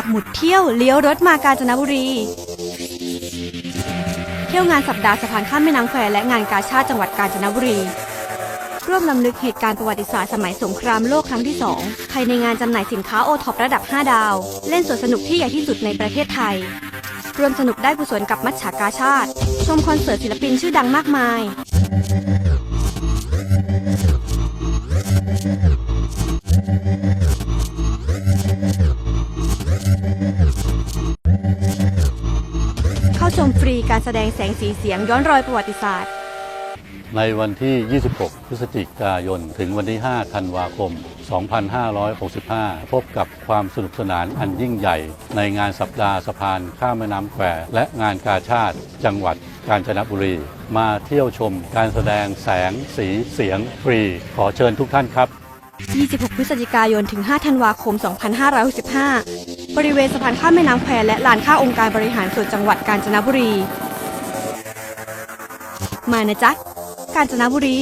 ปักหมุดเที่ยวเลี้ยวรถมากาญจนบุรี เที่ยวงานสัปดาห์สะพานข้ามแม่น้ำแควและงานกาชาติจังหวัดกาญจนบุรี ร่วมลำลึกเหตุการณ์ประวัติศาสตร์สมัยสงครามโลกครั้งที่ 2 ภายในงานจำหน่ายสินค้าโอท็อประดับ 5 ดาว เล่นสวนสนุกที่ใหญ่ที่สุดในประเทศไทยรวมสนุกได้กุศลกับมัชฉากาชาติ ชมคอนเสิร์ตศิลปินชื่อดังมากมายเชมฟรีการแสดงแสงสีเสียงย้อนรอยประวัติศาสตร์ ในวันที่ 26 พฤศจิกายน ถึงวันที่ 5 ธันวาคม 2565 พบกับความสนุกสนานอันยิ่งใหญ่ ในงานสัปดาห์สะพานข้ามแม่น้ำแควและงานกาชาติ จังหวัดกาญจนบุรี มาเที่ยวชมการแสดงแสงสีเสียงฟรี ขอเชิญทุกท่านครับ 26 พฤศจิกายน ถึง 5 ธันวาคม 2565 บริเวณสะพานข้ามแม่น้ำแควและลานข้าองค์การบริหารส่วนจังหวัดกาญจนบุรี มานะจ๊ะ กาญจนบุรี